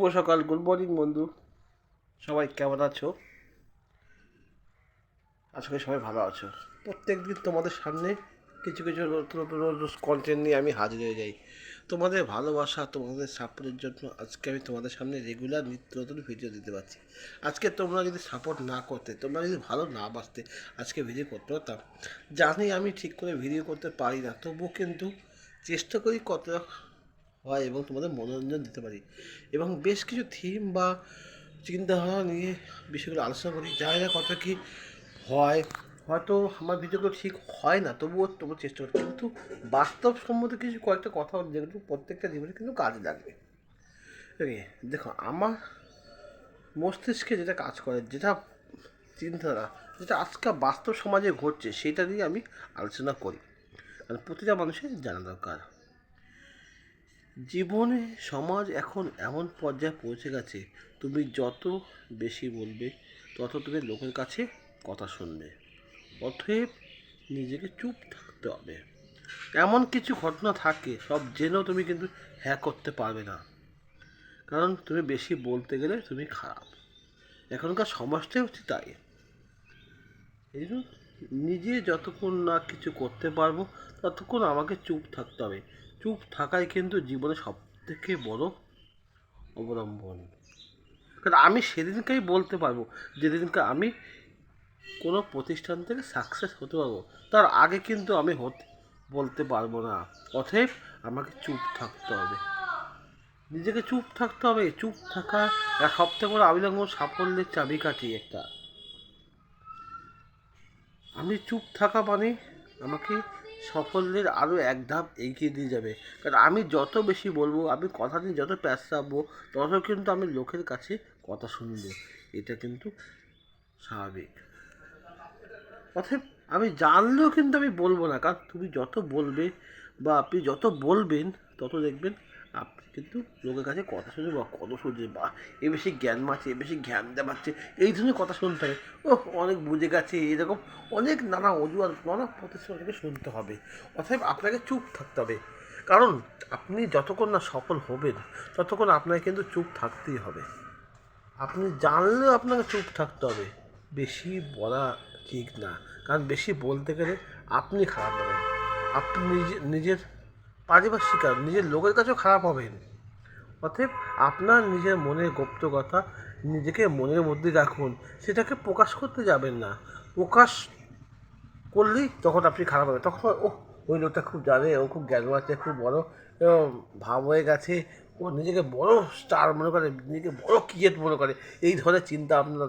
শুভ সকাল good morning বন্ধু। সবাই কেমন আছো? আশা করি সবাই ভালো আছো। প্রত্যেক দিন তোমাদের সামনে কিছু কিছু নতুন নতুন কন্টেন্ট নিয়ে আমি হাজির হয়ে যাই। তোমাদের ভালোবাসা, তোমাদের সাপোর্টের জন্য আজকে আমি তোমাদের সামনে রেগুলার নিত্য নতুন ভিডিও দিতে পারছি। আজকে তোমরা যদি সাপোর্ট না করতে, তোমরা যদি ভালো না বাসতে আজকে ভিডিও করতে পারতাম। জানি আমি ঠিক করে ভিডিও করতে পারি না, তবুও কিন্তু চেষ্টা করি কতটা হয় এবং তোমাদের মনোরঞ্জন দিতে পারি। এবং বেশ কিছু থিম বা চিন্তাধারা নিয়ে বিষয়গুলো আলোচনা করি। জানি না কত কী হয়, হয়তো আমার ভিডিওগুলো ঠিক হয় না, তবুও তবু চেষ্টা করি। কিন্তু বাস্তবসম্মত কিছু কয়েকটা কথা যেগুলো প্রত্যেকটা জীবনে কিন্তু কাজে লাগবে। দেখো, আমার মস্তিষ্কে যেটা কাজ করে, যেটা চিন্তাধারা, যেটা আজকাল বাস্তব সমাজে ঘটছে, সেটা নিয়ে আমি আলোচনা করি। কারণ প্রতিটা মানুষের জানা দরকার। জীবনে সমাজ এখন এমন পর্যায়ে পৌঁছে গেছে, তুমি যত বেশি বলবে, তত তুমি লোকের কাছে কথা শুনবে। অতএব নিজেকে চুপ থাকতে হবে। এমন কিছু ঘটনা থাকে, সব জেনেও তুমি কিন্তু হ্যাঁ করতে পারবে না। কারণ তুমি বেশি বলতে গেলে তুমি খারাপ। এখনকার সমাজটাই হচ্ছে তাই। এই জন্য নিজে যতক্ষণ না কিছু করতে পারব, ততক্ষণ আমাকে চুপ থাকতে হবে। চুপ থাকাই কিন্তু জীবনে সব থেকে বড় অবলম্বন। কারণ আমি সেদিনকেই বলতে পারব, যেদিনকে আমি কোনো প্রতিষ্ঠান থেকে সাকসেস হতে পারব, তার আগে কিন্তু আমি হতে, বলতে পারব না। অতএব আমাকে চুপ থাকতে হবে। নিজেকে চুপ থাকতে হবে। চুপ থাকা সবথেকে বড় অবিলম্ব সাফল্যের চাবিকাঠি একটা। আমি চুপ থাকা মানে আমাকে সাফল্যের আরও এক ধাপ এগিয়ে দিয়ে যাবে। কারণ আমি যত বেশি বলব, আমি কথা নিয়ে যত প্যাঁচাবো, তত কিন্তু আমি লোকের কাছে কথা শুনব। এটা কিন্তু স্বাভাবিক। অথব আমি জানলেও কিন্তু আমি বলব না। কারণ তুমি যত বলবে বা আপনি যত বলবেন, তত দেখবেন আপনি কিন্তু লোকের কাছে কথা শুনে বা কত শুনছে, বা এ বেশি জ্ঞান মারছে এ বেশি জ্ঞান দেওয়াচ্ছে এই ধরনের কথা শুনতে হবে ও অনেক বুঝে গেছে, এরকম অনেক নানা অজুহাত, নানা প্রতিশ্রুতিকে শুনতে হবে। অতএব আপনাকে চুপ থাকতে হবে। কারণ আপনি যতক্ষণ না সফল হবেন, ততক্ষণ আপনাকে কিন্তু চুপ থাকতেই হবে। আপনি জানলেও আপনাকে চুপ থাকতে হবে। বেশি বলা ঠিক না। কারণ বেশি বলতে গেলে আপনি খারাপ হবেন। আপনি নিজে, নিজের পারিপার্শ্বিক নিজের লোকের কাছেও খারাপ হবেন। অতএব আপনার নিজের মনের গুপ্ত কথা নিজেকে মনের মধ্যে রাখুন। সেটাকে প্রকাশ করতে যাবেন না। প্রকাশ করলেই তখন আপনি খারাপ হবে তখন ও ওই লোকটা খুব জানে, ও খুব জ্ঞান আছে, খুব বড় ভাব হয়ে গেছে, ও নিজেকে বড় স্টার মনে করে, নিজেকে বড় ক্রিয়েট মনে করে। এই ধরনের চিন্তা আপনার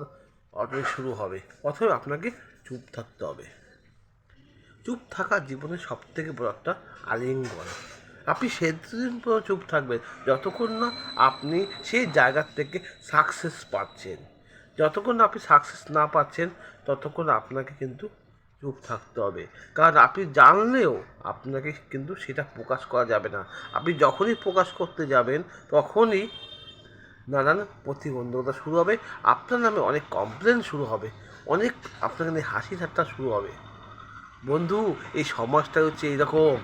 অটোমেটিক শুরু হবে। অথবা আপনাকে চুপ থাকতে হবে। চুপ থাকা জীবনের সব থেকে বড় একটা আলিঙ্গন। আপনি সেদিন পর্যন্ত চুপ থাকবেন, যতক্ষণ না আপনি সেই জায়গার থেকে সাকসেস পাচ্ছেন। যতক্ষণ না আপনি সাকসেস না পাচ্ছেন, ততক্ষণ আপনাকে কিন্তু চুপ থাকতে হবে। কারণ আপনি জানলেও আপনাকে কিন্তু সেটা প্রকাশ করা যাবে না। আপনি যখনই প্রকাশ করতে যাবেন, তখনই নানান প্রতিবন্ধকতা শুরু হবে। আপনার নামে অনেক কমপ্লেন শুরু হবে। অনেক আপনাকে নিয়ে হাসি ঠাট্টা শুরু হবে। বন্ধু, এই সমাজটা হচ্ছে এইরকম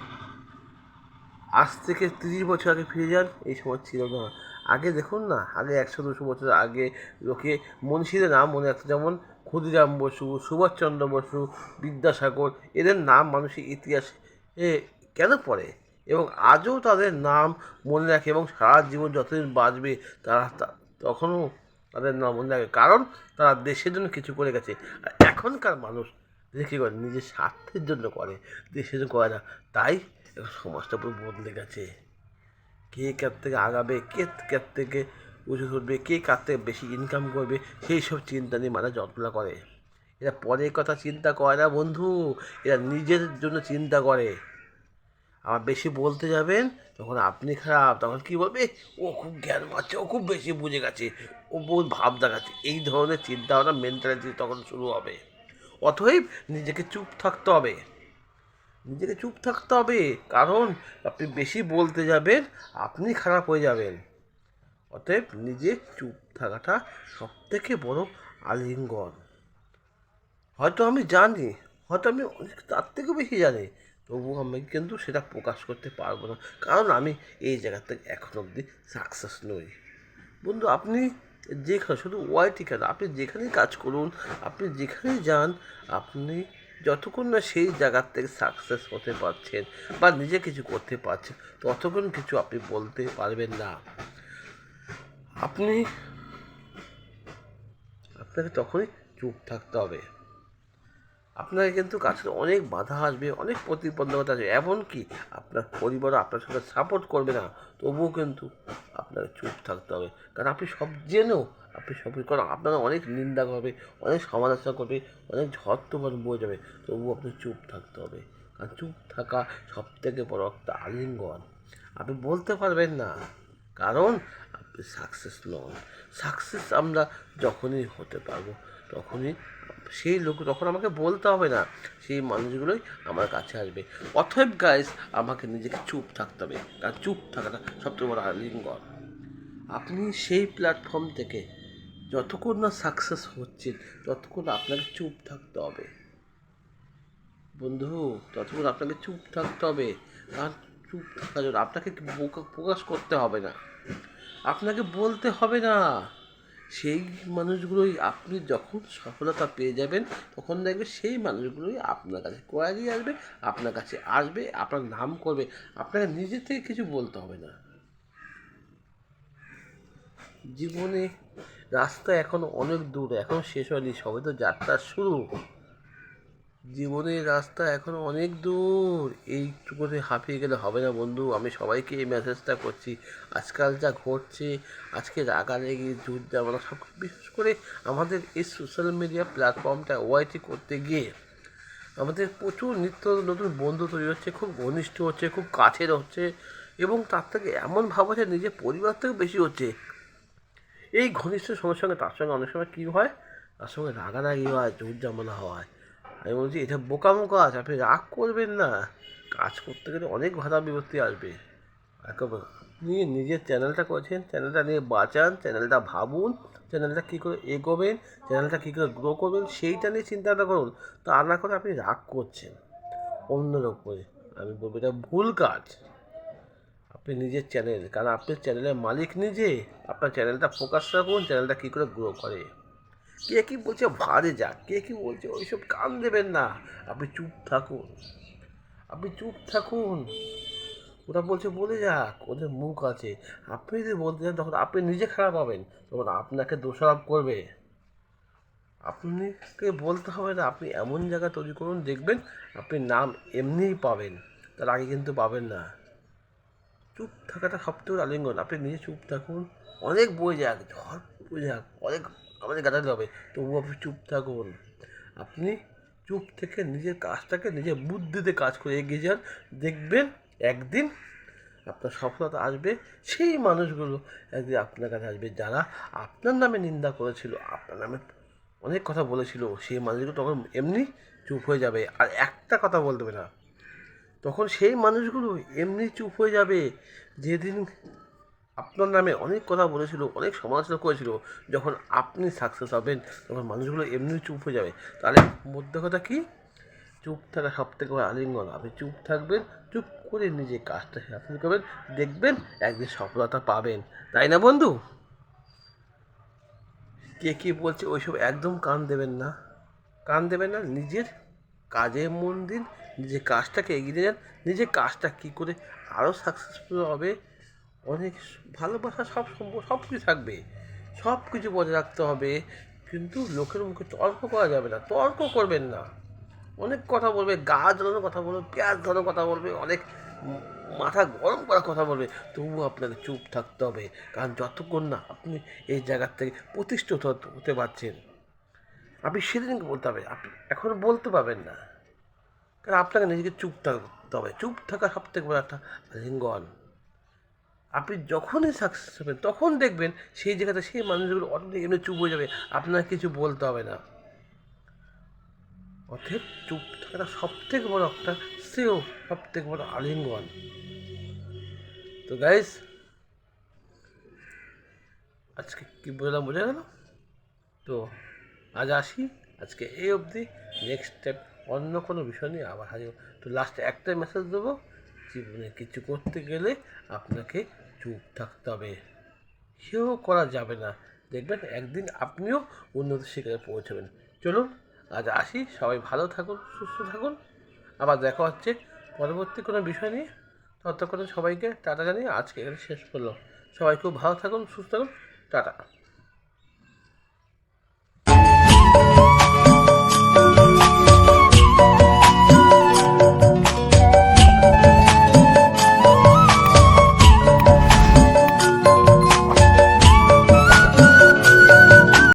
আজ থেকে তিরিশ বছর আগে ফিরে যান, এই সমাজ ছিল না। আগে দেখুন না, আগে একশো, দুশো বছর আগে লোকে, মনীষীদের নাম মনে রাখতো যেমন ক্ষুদিরাম বসু, সুভাষচন্দ্র বসু, বিদ্যাসাগর, এদের নাম মানুষের ইতিহাসে কেন পড়ে? এবং আজও তাদের নাম মনে রাখে এবং সারা জীবন যতদিন বাঁচবে, তারা তখনও তাদের নাম মনে রাখে। কারণ তারা দেশের জন্য কিছু করে গেছে। আর এখনকার মানুষ দেখে করে, নিজের স্বার্থের জন্য করে। দেশের জন্য করে না। তাই এখন সমাজটা পুরো বদলে গেছে। কে কার থেকে আগাবে, কে কার থেকে উঁচু উঠবে কে কার থেকে বেশি ইনকাম করবে, সেই সব চিন্তা নিয়ে মানুষ যত্ন করে। এরা পরের কথা চিন্তা করে না বন্ধু। এরা নিজের জন্য চিন্তা করে। আবার বেশি বলতে যাবেন, তখন আপনি খারাপ। তখন কি বলবে? ও খুব জ্ঞান পাচ্ছে ও খুব বেশি বুঝে গেছে। ও বহুত ভাব দেখাচ্ছে। এই ধরনের চিন্তা ভাবনা মেন্টালিটি তখন শুরু হবে। অতএব নিজেকে চুপ থাকতে হবে। নিজেকে চুপ থাকতে হবে, কারণ আপনি বেশি বলতে যাবেন, আপনি খারাপ হয়ে যাবেন। অতএব নিজে চুপ থাকাটা সবথেকে বড় আলিঙ্গন। হয়তো আমি জানি, হয়তো আমি অনেক, তার থেকেও বেশি জানি তবু আমি কিন্তু সেটা প্রকাশ করতে পারব না, কারণ আমি এই জায়গা থেকে এখন অবধি সাকসেস নই। বন্ধু, আপনি যেখানে শুধু ওয়াইটি কেন আপনি যেখানেই কাজ করুন, আপনি যেখানেই যান, আপনি যতক্ষণ না সেই জায়গার থেকে সাকসেস হতে পারছেন বা নিজে কিছু করতে পারছেন, ততক্ষণ কিছু আপনি বলতে পারবেন না। আপনি, আপনাকে তখনই চুপ থাকতে হবে। আপনাকে কিন্তু কাছে অনেক বাধা আসবে, অনেক প্রতিবন্ধকতা আসবে, এমনকি আপনার পরিবার আপনার সঙ্গে সাপোর্ট করবে না, তবুও কিন্তু আপনাকে চুপ থাকতে হবে। কারণ আপনি সব জেনেও আপনি সব কারণ আপনারা অনেক নিন্দা করবে, অনেক সমালোচনা করবে, অনেক ঝড় তোমার বয়ে যাবে, তবুও আপনি চুপ থাকতে হবে। কারণ চুপ থাকা সব থেকে বড় একটা আলিঙ্গন। আপনি বলতে পারবেন না, কারণ আপনি সাকসেস নন। সাকসেস আমরা যখনই হতে পারব তখনই সেই লোক তখন আমাকে বলতে হবে না, সেই মানুষগুলোই আমার কাছে আসবে। অথব গাইস আমাকে নিজেকে চুপ থাকতে হবে। কারণ চুপ থাকাটা সবথেকে বড় আলিঙ্গন। আপনি সেই প্ল্যাটফর্ম থেকে যতক্ষণ না সাকসেস হচ্ছেন, ততক্ষণ আপনাকে চুপ থাকতে হবে। বন্ধু, ততক্ষণ আপনাকে চুপ থাকতে হবে। কারণ চুপ থাকার জন্য আপনাকে প্রকাশ করতে হবে না। আপনাকে বলতে হবে না। সেই মানুষগুলোই আপনি যখন সফলতা পেয়ে যাবেন, তখন দেখবে সেই মানুষগুলোই আপনার কাছে কোয়ারি আসবে, আপনার কাছে আসবে, আপনার নাম করবে। আপনাকে নিজে থেকে কিছু বলতে হবে না। জীবনে রাস্তা এখন অনেক দূর, এখন শেষ হয়নি, সবে তো যাত্রা শুরু। জীবনের রাস্তা এখনও অনেক দূর। এইটুকুতে হাঁপিয়ে গেলে হবে না বন্ধু। আমি সবাইকে এই মেসেজটা করছি। আজকাল যা ঘটছে, আজকে রাগা রাগারেগি যুদ্ধ জামানা সব বিশেষ করে আমাদের এই সোশ্যাল মিডিয়া প্ল্যাটফর্মটা ওয়াইটি করতে গিয়ে আমাদের প্রচুর নিত্য নতুন বন্ধু তৈরি হচ্ছে, খুব ঘনিষ্ঠ হচ্ছে, খুব কাছের হচ্ছে এবং তার থেকে এমন ভাব হচ্ছে নিজের পরিবার থেকেও বেশি হচ্ছে। এই ঘনিষ্ঠ সঙ্গে সঙ্গে তার সঙ্গে অনেক সময় কী হয়? তার সঙ্গে রাগারাগি হয় জোর জামানা হয়। আমি বলছি, এটা বোকামো কাজ আপনি রাগ করবেন না। কাজ করতে গেলে অনেক বাধা বিপত্তি আসবে। আপনি নিজের চ্যানেলটা করেছেন, চ্যানেলটা নিয়ে বাঁচান, চ্যানেলটা ভাবুন, চ্যানেলটা কী করে এগোবেন, চ্যানেলটা কী করে গ্রো করবেন, সেইটা নিয়ে চিন্তাটা করুন। তা না করে আপনি রাগ করছেন। অন্যের ওপরে আমি বলব, এটা ভুল কাজ। আপনি নিজের চ্যানেল, কারণ আপনার চ্যানেলের মালিক নিজে। আপনার চ্যানেলটা ফোকাস রাখুন, চ্যানেলটা কী করে গ্রো করে। কে কী বলছে? ভারে যাক। কে কী বলছে? ওইসব কান দেবেন না। আপনি চুপ থাকুন। আপনি চুপ থাকুন। ওরা বলছে, বলে যাক, ওদের মুখ আছে। আপনি যদি বলতে চান তখন আপনি নিজে খারাপ হবেন। তখন আপনাকে দোষারোপ করবে। আপনাকে বলতে হবে না, আপনি এমন জায়গা তৈরি করুন, দেখবেন আপনি নাম এমনিই পাবেন, তার আগে কিন্তু পাবেন না। চুপ থাকাটা সবথেকে আলিঙ্গন। আপনি নিজে চুপ থাকুন। অনেক বই যাক, ঝড় বই যাক, অনেক আমাদের গাদাতে হবে। তবু আপনি চুপ থাকুন। আপনি চুপ থেকে নিজের কাজটাকে, নিজের বুদ্ধিতে কাজ করে এগিয়ে যান। দেখবেন একদিন আপনার সফলতা আসবে। সেই মানুষগুলো একদিন আপনার কাছে আসবে। যারা আপনার নামে নিন্দা করেছিল, আপনার নামে অনেক কথা বলেছিল, সেই মানুষগুলো তখন এমনি চুপ হয়ে যাবে। আর একটা কথা বলতে হবে না। তখন সেই মানুষগুলো এমনি চুপ হয়ে যাবে। যেদিন আপনার নামে অনেক কথা বলেছিল, অনেক সমালোচনা করেছিল। যখন আপনি সাকসেস হবেন, তখন মানুষগুলো এমনি চুপ হয়ে যাবে। তাহলে মধ্যে কথা কি? চুপ থাকা সব থেকে বড় আলিঙ্গন। আপনি চুপ থাকবেন, চুপ করে নিজে কাজটা আপনি করবেন, দেখবেন একদিন সফলতা পাবেন। তাই না বন্ধু? কে কী বলছে, ওইসব একদম কান দেবেন না। কান দেবেন না, নিজের কাজে মন দিন, নিজের কাজটাকে এগিয়ে যান, নিজের কাজটা কী করে আরও সাকসেসফুল হবে অনেক ভালোবাসা সব সব কিছু থাকবে। সব কিছু বজায় রাখতে হবে। কিন্তু লোকের মুখে তর্ক করা যাবে না। তর্ক করবেন না। অনেক কথা বলবে গা জ্বালানোর কথা বলবে, পেঁয়াজ ধরানোর কথা বলবে, অনেক মাথা গরম করার কথা বলবে। তবুও আপনাকে চুপ থাকতে হবে। কারণ যতক্ষণ না আপনি এই জায়গার থেকে প্রতিষ্ঠিত হতে- হতে পারছেন, আপনি সেদিনকে বলতে হবে। আপনি এখন বলতে পারবেন না। কারণ আপনাকে নিজেকে চুপ থাকতে হবে। চুপ থাকা সব থেকে বড় একটা লিঙ্গন আপনি যখনই সাকসেস হবেন, তখন দেখবেন সেই জায়গাতে সেই মানুষগুলো অটোমেটিক এমনি চুপ হয়ে যাবে, আপনার কিছু বলতে হবে না। অতএব চুপ থাকাটা সব থেকে বড় একটা সেও সব থেকে বড় আলিঙ্গন। তো গাইস আজকে কি বললাম বোঝা গেল? তো আজ আসি, আজকে এই অবধি। নেক্সট স্টেপ অন্য কোনো বিষয় নিয়ে আবার হাজির তো লাস্টে একটাই মেসেজ দেবো জীবনে কিছু করতে গেলে আপনাকে চুপ থাকতে হবে। হেও করা যাবে না। দেখবেন একদিন আপনিও উন্নত শিখরে পৌঁছাবেন। চলুন, আজ আসি। সবাই ভালো থাকুন, সুস্থ থাকুন। আবার দেখা হচ্ছে পরবর্তী কোনো বিষয় নিয়ে। ততক্ষণে সবাইকে টাটা জানিয়ে আজকে এখানে শেষ করলাম। সবাই খুব ভালো থাকুন, সুস্থ থাকুন। টাটা।